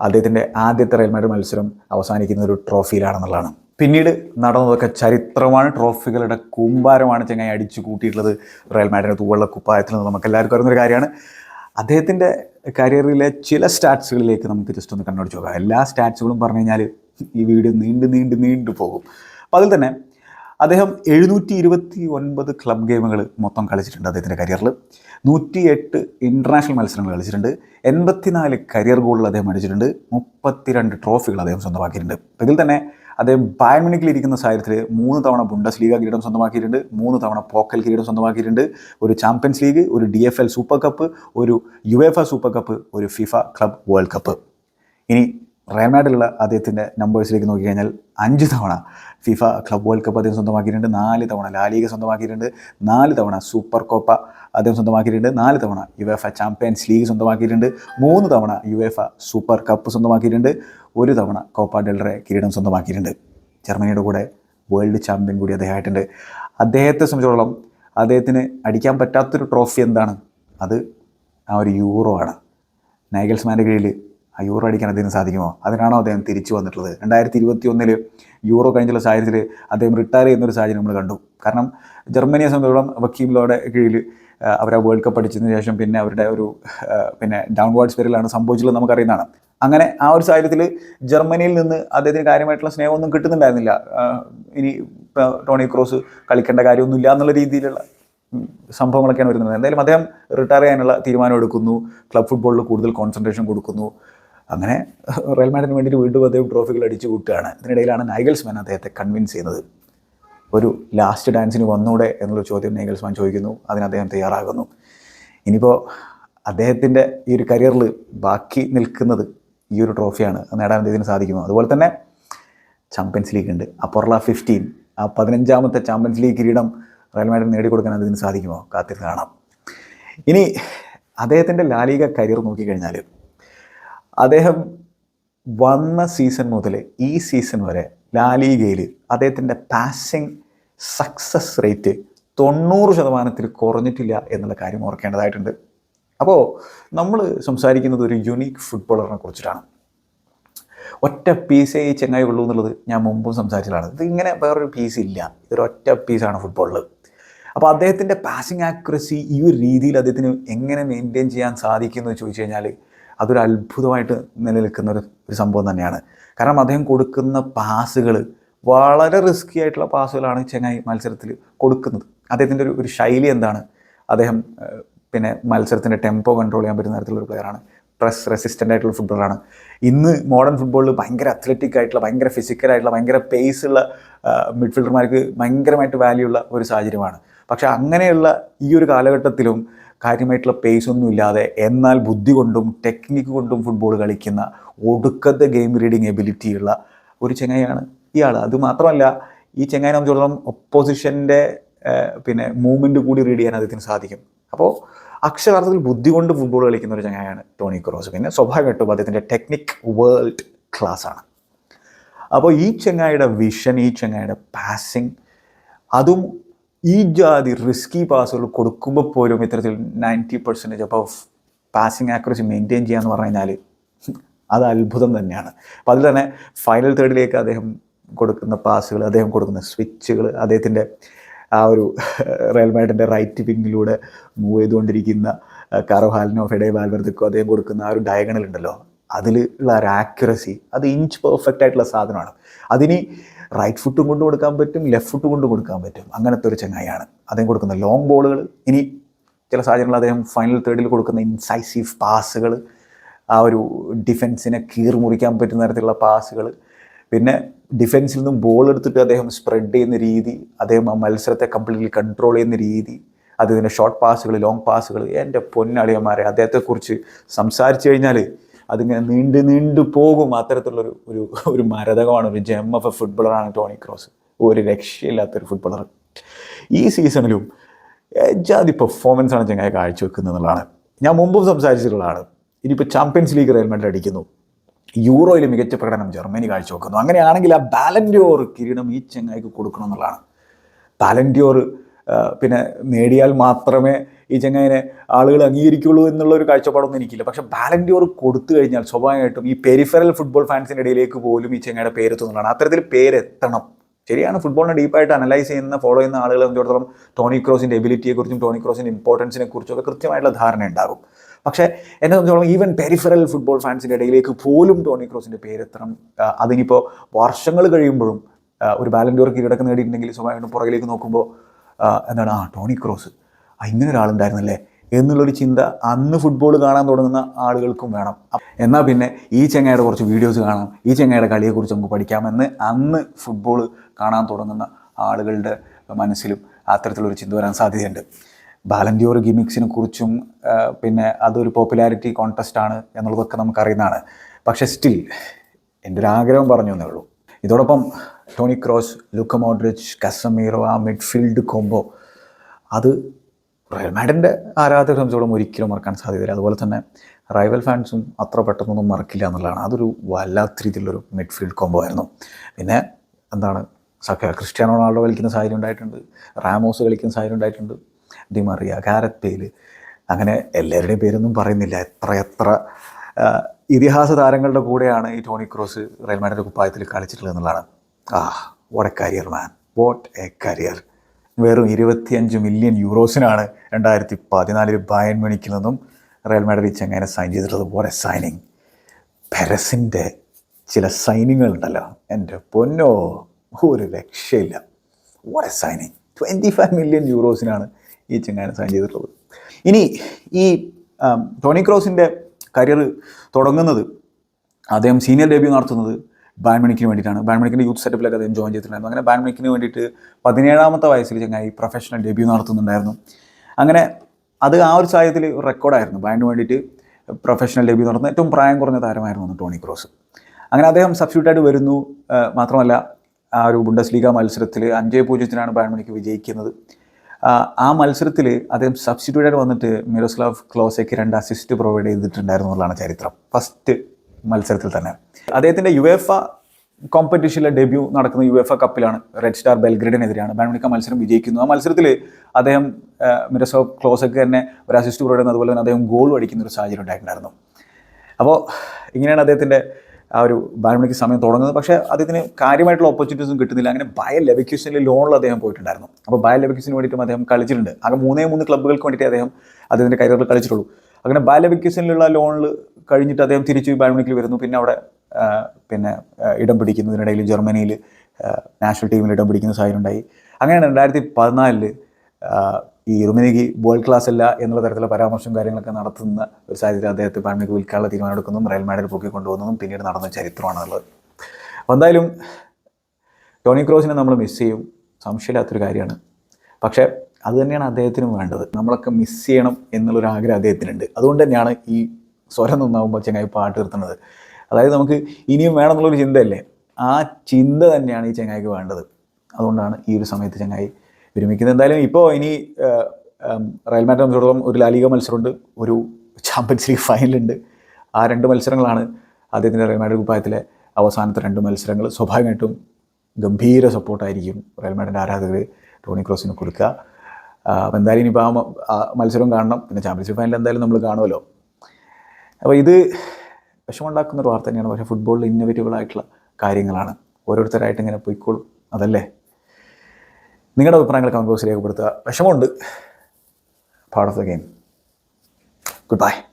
അദ്ദേഹത്തിന്റെ ആദ്യത്തെ റയൽ മാഡ്രിഡ് മത്സരം അവസാനിക്കുന്ന ഒരു ട്രോഫിയിലാണെന്നുള്ളതാണ്. പിന്നീട് നടന്നതൊക്കെ ചരിത്രമാണ് ട്രോഫികളുടെ കൂമ്പാരമാണ് ചെങ്ങായി അടിച്ചു കൂട്ടിയിട്ടുള്ളത് റയൽ മാഡ്രിഡ് തൂവള്ള കുപ്പായത്തിൽ നിന്ന് നമുക്ക് എല്ലാവർക്കും അറിയുന്നൊരു കാര്യമാണ്. അദ്ദേഹത്തിന്റെ കരിയറിലെ ചില സ്റ്റാറ്റ്സുകളിലേക്ക് നമുക്ക് ജസ്റ്റ് ഒന്ന് കണ്ണോടിച്ച് നോക്കാം. എല്ലാ സ്റ്റാറ്റ്സുകളും പറഞ്ഞു കഴിഞ്ഞാൽ ഈ വീഡിയോ നീണ്ട് നീണ്ട് നീണ്ടു പോകും. അപ്പോൾ അതിൽ തന്നെ അദ്ദേഹം എഴുന്നൂറ്റി ഇരുപത്തി ഒൻപത് ക്ലബ് ഗെയിമുകൾ മൊത്തം കളിച്ചിട്ടുണ്ട് അദ്ദേഹത്തിന്റെ കരിയറിൽ നൂറ്റി എട്ട് ഇന്റർനാഷണൽ മത്സരങ്ങൾ കളിച്ചിട്ടുണ്ട്. എൺപത്തിനാല് കരിയർ ഗോളുകൾ അദ്ദേഹം അടിച്ചിട്ടുണ്ട്. മുപ്പത്തിരണ്ട് ട്രോഫികൾ അദ്ദേഹം സ്വന്തമാക്കിയിട്ടുണ്ട്. ഇതിൽ തന്നെ അദ്ദേഹം ബാൻമിണിക്കിൽ ഇരിക്കുന്ന സാഹചര്യത്തിൽ മൂന്ന് തവണ ബുണ്ടസ് ലീഗ കിരീടം സ്വന്തമാക്കിയിട്ടുണ്ട്. മൂന്ന് തവണ പോക്കൽ കിരീടം സ്വന്തമാക്കിയിട്ടുണ്ട്. ഒരു ചാമ്പ്യൻസ് ലീഗ് ഒരു D F L Super Cup ഒരു U F A Super Cup ഒരു ഫിഫ ക്ലബ് വേൾഡ് കപ്പ് ഇനി റയൽ മാഡ്രിലുള്ള അദ്ദേഹത്തിന്റെ നമ്പേഴ്സിലേക്ക് നോക്കിക്കഴിഞ്ഞാൽ അഞ്ച് തവണ ഫിഫ ക്ലബ് വേൾഡ് കപ്പ് അദ്ദേഹം സ്വന്തമാക്കിയിട്ടുണ്ട്. നാല് തവണ ലാലീഗ സ്വന്തമാക്കിയിട്ടുണ്ട്. നാല് തവണ സൂപ്പർ കോപ്പ അദ്ദേഹം സ്വന്തമാക്കിയിട്ടുണ്ട്. നാല് തവണ യു എഫ് ചാമ്പ്യൻസ് ലീഗ് സ്വന്തമാക്കിയിട്ടുണ്ട്. മൂന്ന് തവണ യു എഫ് സൂപ്പർ കപ്പ് സ്വന്തമാക്കിയിട്ടുണ്ട്. ഒരു തവണ കോപ്പ ഡെൽറെ കിരീടം സ്വന്തമാക്കിയിട്ടുണ്ട്. ജർമ്മനിയുടെ കൂടെ വേൾഡ് ചാമ്പ്യൻ കൂടി അദ്ദേഹമായിട്ടുണ്ട്. അദ്ദേഹത്തെ സംബന്ധിച്ചിടത്തോളം അദ്ദേഹത്തിന് അടിക്കാൻ പറ്റാത്തൊരു ട്രോഫി എന്താണ്? അത് ആ ഒരു യൂറോ ആണ്. നൈഗൽസ്മാന്റെ കീഴിൽ യൂറോ അടിക്കാൻ അദ്ദേഹം സാധിക്കുമോ? അതിനാണോ അദ്ദേഹം തിരിച്ചു വന്നിട്ടുള്ളത്? രണ്ടായിരത്തി ഇരുപത്തി ഒന്നിൽ യൂറോ കഴിഞ്ഞുള്ള സാഹചര്യത്തിൽ അദ്ദേഹം റിട്ടയർ ചെയ്യുന്നൊരു സാഹചര്യം നമ്മൾ കണ്ടു. കാരണം ജർമ്മനിയെ സംബന്ധിച്ചോളം വക്കീം ലോയുടെ കീഴിൽ അവർ ആ വേൾഡ് കപ്പ് അടിച്ചതിന് ശേഷം പിന്നെ അവരുടെ ഒരു പിന്നെ ഡൗൺവേർഡ് സ്പെരിലാണ് സംഭവിച്ചത് നമുക്കറിയുന്നതാണ്. അങ്ങനെ ആ ഒരു സാഹചര്യത്തിൽ ജർമ്മനിയിൽ നിന്ന് അദ്ദേഹത്തിന് കാര്യമായിട്ടുള്ള സ്നേഹമൊന്നും കിട്ടുന്നുണ്ടായിരുന്നില്ല. ഇനി ടോണി ക്രോസ് കളിക്കേണ്ട കാര്യമൊന്നുമില്ല എന്നുള്ള രീതിയിലുള്ള സംഭവങ്ങളൊക്കെയാണ് വരുന്നത്. എന്തായാലും അദ്ദേഹം റിട്ടയർ ചെയ്യാനുള്ള തീരുമാനം എടുക്കുന്നു. ക്ലബ് ഫുട്ബോളിൽ കൂടുതൽ കോൺസെൻട്രേഷൻ കൊടുക്കുന്നു. അങ്ങനെ റയൽ മാഡിന് വേണ്ടിയിട്ട് വീണ്ടും അദ്ദേഹം ട്രോഫികൾ അടിച്ചു കൂട്ടുകയാണ്. ഇതിനിടയിലാണ് നൈഗൽസ്മാൻ അദ്ദേഹത്തെ കൺവിൻസ് ചെയ്യുന്നത്. ഒരു ലാസ്റ്റ് ഡാൻസിന് വന്നൂടെ എന്നുള്ള ചോദ്യം നൈഗൽസ്മാൻ ചോദിക്കുന്നു. അതിന് അദ്ദേഹം തയ്യാറാകുന്നു. ഇനിയിപ്പോൾ അദ്ദേഹത്തിന്റെ ഈ ഒരു കരിയറിൽ ബാക്കി നിൽക്കുന്നത് ഈ ഒരു ട്രോഫിയാണ് നേടാൻ അദ്ദേഹത്തിന് സാധിക്കുമോ? അതുപോലെ തന്നെ ചാമ്പ്യൻസ് ലീഗ് ഉണ്ട്. അപ്പുറള ഫിഫ്റ്റീൻ ആ പതിനഞ്ചാമത്തെ ചാമ്പ്യൻസ് ലീഗ് കിരീടം റയൽ മാഡിന് നേടിക്കൊടുക്കാൻ അതിന് സാധിക്കുമോ? കാത്തിരുന്ന് കാണാം. ഇനി അദ്ദേഹത്തിന്റെ ലാലിക കരിയർ നോക്കിക്കഴിഞ്ഞാൽ അദ്ദേഹം വന്ന സീസൺ മുതൽ ഈ സീസൺ വരെ ലാലിഗയിൽ അദ്ദേഹത്തിന്റെ പാസിംഗ് സക്സസ് റേറ്റ് തൊണ്ണൂറ് ശതമാനത്തിൽ കുറഞ്ഞിട്ടില്ല എന്നുള്ള കാര്യം ഓർക്കേണ്ടതായിട്ടുണ്ട്. അപ്പോൾ നമ്മൾ സംസാരിക്കുന്നത് ഒരു യുണീക്ക് ഫുട്ബോളറിനെ കുറിച്ചിട്ടാണ്. ഒറ്റ പീസേ ഈ ചെങ്ങായി ഉള്ളൂ എന്നുള്ളത് ഞാൻ മുമ്പും സംസാരിച്ചതാണ് ഇത് ഇങ്ങനെ വേറൊരു പീസ് ഇല്ല. ഇതൊരു ഒറ്റ പീസാണ് ഫുട്ബോളിൽ അപ്പോൾ അദ്ദേഹത്തിന്റെ പാസിംഗ് ആക്യുറസി ഈ ഒരു രീതിയിൽ അദ്ദേഹത്തിന് എങ്ങനെ മെയിന്റെയിൻ ചെയ്യാൻ സാധിക്കുന്നു എന്ന് ചോദിച്ചു കഴിഞ്ഞാൽ അതൊരു അത്ഭുതമായിട്ട് നിലനിൽക്കുന്ന ഒരു ഒരു സംഭവം തന്നെയാണ്. കാരണം അദ്ദേഹം കൊടുക്കുന്ന പാസുകൾ വളരെ റിസ്കി ആയിട്ടുള്ള പാസുകളാണ് ചെങ്ങായി മത്സരത്തിൽ കൊടുക്കുന്നത്. അദ്ദേഹത്തിന്റെ ഒരു ഒരു ശൈലി എന്താണ്? അദ്ദേഹം പിന്നെ മത്സരത്തിന്റെ ടെമ്പോ കൺട്രോൾ ചെയ്യാൻ പറ്റുന്ന തരത്തിലുള്ള പ്ലെയറാണ് പ്രസ് റെസിസ്റ്റന്റ് ആയിട്ടുള്ള ഫുട്ബോളറാണ് ഇന്ന് മോഡേൺ ഫുട്ബോളിൽ ഭയങ്കര അത്ലറ്റിക് ആയിട്ടുള്ള ഭയങ്കര ഫിസിക്കൽ ആയിട്ടുള്ള ഭയങ്കര പേസ് ഉള്ള മിഡ്ഫീൽഡർമാർക്ക് ഭയങ്കരമായിട്ട് വാല്യൂ ഉള്ള ഒരു സാഹചര്യമാണ്. പക്ഷേ അങ്ങനെയുള്ള ഈ ഒരു കാലഘട്ടത്തിലും കാര്യമായിട്ടുള്ള പേസ് ഒന്നും ഇല്ലാതെ എന്നാൽ ബുദ്ധി കൊണ്ടും ടെക്നിക്ക് കൊണ്ടും ഫുട്ബോൾ കളിക്കുന്ന ഒടുക്കത്തെ ഗെയിം റീഡിങ് എബിലിറ്റി ഉള്ള ഒരു ചെങ്ങായിയാണ് ഇയാൾ. അത് മാത്രമല്ല ഈ ചെങ്ങായിനെ സംബന്ധിച്ചിടത്തോളം ഒപ്പോസിഷന്റെ പിന്നെ മൂവ്മെന്റ് കൂടി റീഡ് ചെയ്യാൻ അദ്ദേഹത്തിന് സാധിക്കും. അപ്പോൾ അക്ഷരാർത്ഥത്തിൽ ബുദ്ധി കൊണ്ട് ഫുട്ബോൾ കളിക്കുന്ന ഒരു ചങ്ങായാണ് ടോണി ക്രോസ്. പിന്നെ സ്വാഭാവികമായിട്ടും അദ്ദേഹത്തിന്റെ ടെക്നിക് വേൾഡ് ക്ലാസ് ആണ്. അപ്പോൾ ഈ ചെങ്ങായിയുടെ വിഷൻ ഈ ചെങ്ങായിയുടെ പാസിങ് അതും ഈ ജാതി റിസ്കി പാസുകൾ കൊടുക്കുമ്പോൾ പോലും ഇത്തരത്തിൽ നയന്റി പെർസെന്റേജ് അപ്പോൾ പാസിങ് ആക്യുറസി മെയിന്റെയിൻ ചെയ്യുക എന്ന് പറഞ്ഞു കഴിഞ്ഞാൽ അത് അത്ഭുതം തന്നെയാണ്. അപ്പോൾ അതിൽ തന്നെ ഫൈനൽ തേർഡിലേക്ക് അദ്ദേഹം കൊടുക്കുന്ന പാസുകൾ അദ്ദേഹം കൊടുക്കുന്ന സ്വിച്ചുകൾ അദ്ദേഹത്തിന്റെ ആ ഒരു റയൽ റൈറ്റ് വിങ്ങിലൂടെ മൂവ് ചെയ്തുകൊണ്ടിരിക്കുന്ന കറോഹാലിനോ ഫെഡേ വാൽവർദ്ധക്കോ അദ്ദേഹം കൊടുക്കുന്ന ആ ഒരു ഡയഗണൽ ഉണ്ടല്ലോ. അതിലുള്ള ഒരു ആക്യുറസി അത് ഇഞ്ച് പെർഫെക്റ്റ് ആയിട്ടുള്ള സാധനമാണ്. അതിനി റൈറ്റ് ഫുട്ടും കൊണ്ട് കൊടുക്കാൻ പറ്റും ലെഫ്റ്റ് ഫുട്ടും കൊണ്ട് കൊടുക്കാൻ പറ്റും. അങ്ങനത്തെ ഒരു ചങ്ങായിയാണ്. അദ്ദേഹം കൊടുക്കുന്ന ലോങ് ബോളുകൾ ഇനി ചില സാഹചര്യങ്ങളിൽ അദ്ദേഹം ഫൈനൽ തേർഡിൽ കൊടുക്കുന്ന ഇൻസൈസീവ് പാസുകൾ ആ ഒരു ഡിഫെൻസിനെ കീറുമുറിക്കാൻ പറ്റുന്ന തരത്തിലുള്ള പാസുകൾ പിന്നെ ഡിഫെൻസിൽ നിന്നും ബോൾ എടുത്തിട്ട് അദ്ദേഹം സ്പ്രെഡ് ചെയ്യുന്ന രീതി അദ്ദേഹം ആ മത്സരത്തെ കംപ്ലീറ്റ്ലി കൺട്രോൾ ചെയ്യുന്ന രീതി അദ്ദേഹത്തിന്റെ ഷോർട്ട് പാസുകൾ ലോങ് പാസുകൾ എന്റെ പൊന്നാളിയന്മാരെ അദ്ദേഹത്തെക്കുറിച്ച് സംസാരിച്ചു കഴിഞ്ഞാൽ അതിങ്ങനെ നീണ്ടു നീണ്ടു പോകും അത്തരത്തിലുള്ളൊരു ഒരു ഒരു മരതകമാണ് ഒരു ജെം ഓഫ് എ ഫുട്ബോളറാണ് ടോണി ക്രോസ് ഒരു രക്ഷയില്ലാത്തൊരു ഫുട്ബോളർ ഈ സീസണിലും ജാതി പെർഫോമൻസ് ആണ് ചങ്ങായി കാഴ്ചവെക്കുന്നത് എന്നുള്ളതാണ്. ഞാൻ മുമ്പും സംസാരിച്ചിട്ടുള്ളതാണ്. ഇനിയിപ്പോൾ ചാമ്പ്യൻസ് ലീഗ് റയൽ അടിക്കുന്നു. യൂറോയിൽ മികച്ച പ്രകടനം ജർമ്മനി കാഴ്ചവെക്കുന്നു. അങ്ങനെയാണെങ്കിൽ ആ ബാലൻഡിയോർ കിരീടം ഈ ചെങ്ങായിക്ക് കൊടുക്കണം എന്നുള്ളതാണ്. ബാലൻഡിയോർ പിന്നെ നേടിയാൽ മാത്രമേ ഈ ചെങ്ങായിനെ ആളുകൾ അംഗീകരിക്കുള്ളൂ എന്നുള്ള ഒരു കാഴ്ചപ്പാടൊന്നും എനിക്കില്ല. പക്ഷെ ബാലൻഡിയോർ കൊടുത്തു കഴിഞ്ഞാൽ സ്വാഭാവികമായിട്ടും ഈ പെരിഫറൽ ഫുട്ബോൾ ഫാൻസിന്റെ ഇടയിലേക്ക് പോലും ഈ ചെങ്ങായുടെ പേരെത്തുന്നതാണ് അത്തരത്തിൽ പേരെത്തണം. ശരിയാണ് ഫുട്ബോളിനെ ഡീപ്പായിട്ട് അനലൈസ് ചെയ്യുന്ന ഫോളോ ചെയ്യുന്ന ആളുകളെ സംബന്ധിച്ചിടത്തോളം ടോണി ക്രോസിന്റെ എബിലിറ്റിയെക്കുറിച്ചും ടോണി ക്രോസിന്റെ ഇമ്പോർട്ടൻസിനെ കുറിച്ചും ഒക്കെ കൃത്യമായിട്ടുള്ള ധാരണ ഉണ്ടാകും. പക്ഷേ എന്നെ സംബന്ധിച്ചോളം ഈവൻ പെരിഫറൽ ഫുട്ബോൾ ഫാൻസിന്റെ ഇടയിലേക്ക് പോലും ടോണി ക്രോസിന്റെ പേരെത്തണം. അതിനിപ്പോൾ വർഷങ്ങൾ കഴിയുമ്പോഴും ഒരു ബാലൻഡോർ കിരീടമൊക്കെ നേടിയിട്ടുണ്ടെങ്കിൽ സ്വാഭാവികമായിട്ടും പുറകിലേക്ക് നോക്കുമ്പോൾ എന്താണ്? ആ ടോണി ക്രോസ് ആ ഇങ്ങനെ ഒരാളുണ്ടായിരുന്നല്ലേ എന്നുള്ളൊരു ചിന്ത അന്ന് ഫുട്ബോൾ കാണാൻ തുടങ്ങുന്ന ആളുകൾക്കും വേണം. എന്നാൽ പിന്നെ ഈ ചെങ്ങായുടെ കുറച്ച് വീഡിയോസ് കാണാം. ഈ ചെങ്ങായുടെ കളിയെക്കുറിച്ച് നമുക്ക് പഠിക്കാമെന്ന് അന്ന് ഫുട്ബോൾ കാണാൻ തുടങ്ങുന്ന ആളുകളുടെ മനസ്സിലും അത്തരത്തിലൊരു ചിന്ത വരാൻ സാധ്യതയുണ്ട്. ബാലൻഡിയോർ ഗിമിക്സിനെ കുറിച്ചും പിന്നെ അതൊരു പോപ്പുലാരിറ്റി കോൺടെസ്റ്റ് ആണ് എന്നുള്ളതൊക്കെ നമുക്കറിയുന്നതാണ്. പക്ഷേ സ്റ്റിൽ എന്റെ ഒരു ആഗ്രഹം പറഞ്ഞു എന്നേ ഉള്ളൂ. ഇതോടൊപ്പം Toni Kroos Luka Modric Casemiro ആ മിഡ്ഫീൽഡ് കോംബോ അത് റയൽ മാഡിന്റെ ആരാധകരെ സംബന്ധിച്ചോളം ഒരിക്കലും മറക്കാൻ സാധ്യതയില്ല. അതുപോലെ തന്നെ റൈവൽ ഫാൻസും അത്ര പെട്ടെന്നൊന്നും മറക്കില്ല എന്നുള്ളതാണ്. അതൊരു വല്ലാത്ത രീതിയിലുള്ളൊരു മിഡ്ഫീൽഡ് കോംബോ ആയിരുന്നു. പിന്നെ എന്താണ്? സക്ക ക്രിസ്ത്യാനോ റൊണാൾഡോ കളിക്കുന്ന സാഹചര്യം ഉണ്ടായിട്ടുണ്ട്. റാമോസ് കളിക്കുന്ന സാഹചര്യം ഉണ്ടായിട്ടുണ്ട്. ഡിമറിയ ഗാരത് പേൽ അങ്ങനെ എല്ലാവരുടെയും പേരൊന്നും പറയുന്നില്ല. എത്ര എത്ര ഇതിഹാസ താരങ്ങളുടെ കൂടെയാണ് ഈ ടോണി ക്രോസ് റയൽ മാഡിന്റെ കുപ്പായത്തിൽ കളിച്ചിട്ടുള്ളത് എന്നുള്ളതാണ്. ആ what a career man what a career വെറും ഇരുപത്തിയഞ്ച് മില്യൺ യൂറോസിനാണ് രണ്ടായിരത്തി പതിനാലിൽ ബയൻ മണിക്കിൽ നിന്നും റയൽ മാഡ്രിഡ് ചങ്ങനെ സൈൻ ചെയ്തിട്ടുള്ളത് പോലെ സൈനിങ് പെരസിന്റെ ചില സൈനിങ്ങുകൾ ഉണ്ടല്ലോ. എന്റെ പൊന്നോ ഒരു രക്ഷയില്ല. A signing twenty five million യൂറോസിനാണ് ഈ ചെങ്ങാനെ സൈൻ ചെയ്തിട്ടുള്ളത്. ഇനി ഈ ടോണി ക്രോസിന്റെ കരിയർ തുടങ്ങുന്നത് അദ്ദേഹം സീനിയർ ഡെബ്യൂ നടത്തുന്നത് ബാൻമണിക്കിന് വേണ്ടിയിട്ടാണ്. ബാൻമണിക്കിന്റെ യൂത്ത് സെറ്റപ്പിലൊക്കെ അദ്ദേഹം ജോയിൻ ചെയ്തിട്ടുണ്ടായിരുന്നു. അങ്ങനെ ബാൻമണിക്കിന് വേണ്ടിയിട്ട് പതിനേഴാമത്തെ വയസ്സിൽ ചങ്ങായി പ്രൊഫഷണൽ ഡെബ്യൂ നടത്തുന്നുണ്ടായിരുന്നു. അങ്ങനെ അത് ആ ഒരു സാഹചര്യത്തിൽ റെക്കോർഡായിരുന്നു ബാൻഡിന് വേണ്ടിയിട്ട് പ്രൊഫഷണൽ ഡെബ്യൂ നടത്തുന്ന ഏറ്റവും പ്രായം കുറഞ്ഞ താരമായിരുന്നു അന്ന് ടോണി ക്രോസ്. അങ്ങനെ അദ്ദേഹം സബ്സ്റ്റിറ്റ്യൂട്ടായിട്ട് വരുന്നു. മാത്രമല്ല ആ ഒരു ബുണ്ടസ് ലീഗ മത്സരത്തിൽ അഞ്ചേ പൂജ്യത്തിനാണ് ബാൻമണിക്ക് വിജയിക്കുന്നത്. ആ, മത്സരത്തിൽ അദ്ദേഹം സബ്സ്റ്റിറ്റ്യൂട്ടായിട്ട് വന്നിട്ട് മിറോസ്ലാവ് ക്ലോസയ്ക്ക് രണ്ട് അസിസ്റ്റ് പ്രൊവൈഡ് ചെയ്തിട്ടുണ്ടായിരുന്നു എന്നുള്ളതാണ് ചരിത്രം. ഫസ്റ്റ് മത്സരത്തിൽ തന്നെ. അദ്ദേഹത്തിന്റെ യുവേഫ കോമ്പറ്റീഷനിലെ ഡെബ്യൂ നടക്കുന്ന യുവേഫ കപ്പിലാണ് റെഡ് സ്റ്റാർ ബെൽഗ്രേഡിനെതിരെയാണ് ബാൻമിക്ക മത്സരം വിജയിക്കുന്നു. ആ മത്സരത്തിൽ അദ്ദേഹം മിരസോ ക്ലോസൊക്കെ തന്നെ ഒരു അസിസ്റ്റ് പ്രൊവൈഡ് അതുപോലെ തന്നെ അദ്ദേഹം ഗോൾ അടിക്കുന്ന ഒരു സാഹചര്യം ഉണ്ടായിട്ടുണ്ടായിരുന്നു. അപ്പോൾ ഇങ്ങനെയാണ് അദ്ദേഹത്തിന്റെ ആ ഒരു ബാൻമിക്ക് സമയം തുടങ്ങുന്നത്. പക്ഷേ അദ്ദേഹത്തിന് കാര്യമായിട്ടുള്ള ഓപ്പർച്യൂണിറ്റീസും കിട്ടുന്നില്ല. അങ്ങനെ ബയൽ ലെവക്യൂഷനിൽ ലോണിൽ അദ്ദേഹം പോയിട്ടുണ്ടായിരുന്നു. അപ്പോൾ ബയൽ ലെവക്യൂസിന് വേണ്ടിയിട്ടും അദ്ദേഹം കളിച്ചിട്ടുണ്ട്. ആകെ മൂന്നേ മൂന്ന് ക്ലബ്ബുകൾക്ക് വേണ്ടിയിട്ട് അദ്ദേഹം അദ്ദേഹത്തിന്റെ കരിയറിൽ കളിച്ചിട്ടുള്ളൂ. അങ്ങനെ ബയൽ ലോണിൽ കഴിഞ്ഞിട്ട് അദ്ദേഹം തിരിച്ച് ബാൻമിക്കിൽ വരുന്നു. പിന്നെ അവിടെ പിന്നെ ഇടം പിടിക്കുന്നതിനിടയിൽ ജർമ്മനിയിൽ നാഷണൽ ടീമിൽ ഇടം പിടിക്കുന്ന സാഹചര്യം ഉണ്ടായി അങ്ങനെയാണ് രണ്ടായിരത്തി പതിനാലിൽ ഈ റുമിനിക്ക് വേൾഡ് ക്ലാസ് അല്ല എന്നുള്ള തരത്തിലുള്ള പരാമർശം കാര്യങ്ങളൊക്കെ നടത്തുന്ന ഒരു സാഹചര്യം അദ്ദേഹത്തെ പാൻമിക്ക് വിൽക്കാനുള്ള തീരുമാനമെടുക്കുന്നതും റയൽ മാഡിൽ പൊക്കി കൊണ്ടുപോകുന്നതും പിന്നീട് നടന്ന ചരിത്രമാണുള്ളത്. അപ്പോൾ എന്തായാലും ടോണി ക്രോസിനെ നമ്മൾ മിസ് ചെയ്യും. സംശയമില്ലാത്തൊരു കാര്യമാണ്. പക്ഷേ അത് തന്നെയാണ് അദ്ദേഹത്തിനും വേണ്ടത്. നമ്മളൊക്കെ മിസ് ചെയ്യണം എന്നുള്ളൊരു ആഗ്രഹം അദ്ദേഹത്തിനുണ്ട്. അതുകൊണ്ട് തന്നെയാണ് ഈ സ്വരം നന്നാവുമ്പോൾ ചെങ്ങായി പാട്ട് നിർത്തുന്നത്. അതായത് നമുക്ക് ഇനിയും വേണമെന്നുള്ളൊരു ചിന്തയല്ലേ? ആ ചിന്ത തന്നെയാണ് ഈ ചങ്ങായിക്ക് വേണ്ടത്. അതുകൊണ്ടാണ് ഈ ഒരു സമയത്ത് ചങ്ങായി വിരമിക്കുന്നത്. എന്തായാലും ഇപ്പോൾ ഇനി റയൽ മാഡ്രിഡ് സംബന്ധിച്ചിടത്തോളം ഒരു ലാലിക മത്സരമുണ്ട് ഒരു ചാമ്പ്യൻസ് ലീഗ് ഫൈനലുണ്ട്. ആ രണ്ട് മത്സരങ്ങളാണ് അദ്ദേഹത്തിന്റെ റയൽ മാഡ്രിഡ് കുപ്പായത്തിലെ അവസാനത്തെ രണ്ട് മത്സരങ്ങൾ. സ്വാഭാവികമായിട്ടും ഗംഭീര സപ്പോർട്ടായിരിക്കും റയൽ മാഡ്രിഡിന്റെ ആരാധകർ ടോണി ക്രോസിന് കൊടുക്കുക. അപ്പോൾ എന്തായാലും ഇനിയിപ്പോൾ ആ മത്സരം കാണണം. പിന്നെ ചാമ്പ്യൻസ് ലീഗ് ഫൈനൽ എന്തായാലും നമ്മൾ കാണുമല്ലോ. അപ്പോൾ ഇത് വിഷമുണ്ടാക്കുന്ന ഒരു വാർത്ത തന്നെയാണ് പക്ഷേ ഫുട്ബോളിൽ ഇന്നോവേറ്റീവ് ആയിട്ടുള്ള കാര്യങ്ങളാണ്. ഓരോരുത്തരായിട്ട് ഇങ്ങനെ പോയിക്കോളും. അതല്ലേ? നിങ്ങളുടെ അഭിപ്രായങ്ങൾ കമന്റ് ബോക്സിൽ രേഖപ്പെടുത്തുക. വിഷമമുണ്ട്. Part of the game goodbye